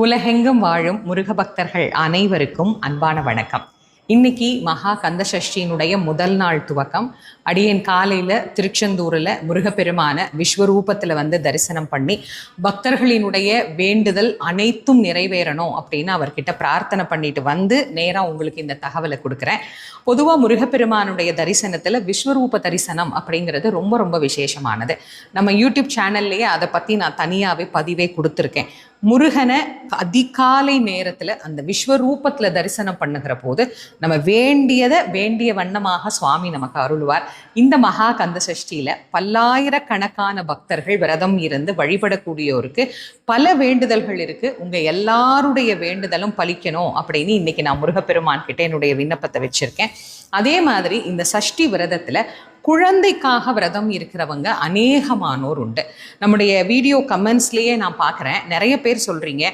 உலகெங்கும் வாழும் முருக பக்தர்கள் அனைவருக்கும் அன்பான வணக்கம். இன்னைக்கு மகா கந்த சஷ்டியினுடைய முதல் நாள் துவக்கம். அடியேன் காலையில் திருச்செந்தூரில் முருகப்பெருமான விஸ்வரூபத்தில் வந்து தரிசனம் பண்ணி பக்தர்களினுடைய வேண்டுதல் அனைத்தும் நிறைவேறணும் அப்படின்னு அவர்கிட்ட பிரார்த்தனை பண்ணிட்டு வந்து நேராக உங்களுக்கு இந்த தகவலை கொடுக்குறேன். பொதுவாக முருகப்பெருமானுடைய தரிசனத்தில் விஸ்வரூப தரிசனம் அப்படிங்கிறது ரொம்ப ரொம்ப விசேஷமானது. நம்ம யூடியூப் சேனல்லையே அதை பற்றி நான் தனியாகவே பதிவே கொடுத்துருக்கேன். முருகனை அதிகாலை நேரத்தில் அந்த விஸ்வரூபத்தில் தரிசனம் பண்ணுகிற போது நம்ம வேண்டியதை வேண்டிய வண்ணமாக சுவாமி நமக்கு அருள்வார். இந்த மகா கந்த சஷ்டியில் பல்லாயிரக்கணக்கான பக்தர்கள் விரதம் இருந்து வழிபடக்கூடியோருக்கு பல வேண்டுதல்கள் இருக்குது உங்கள் எல்லாருடைய வேண்டுதலும் பலிக்கணும் அப்படின்னு இன்னைக்கு நான் முருகப்பெருமான் கிட்டே என்னுடைய விண்ணப்பத்தை வச்சுருக்கேன். அதே மாதிரி இந்த சஷ்டி விரதத்தில் குழந்தைக்காக விரதம் இருக்கிறவங்க அநேகமானோர் உண்டு. நம்முடைய வீடியோ கமெண்ட்ஸ்லேயே நான் பார்க்குறேன். நிறைய பேர் சொல்கிறீங்க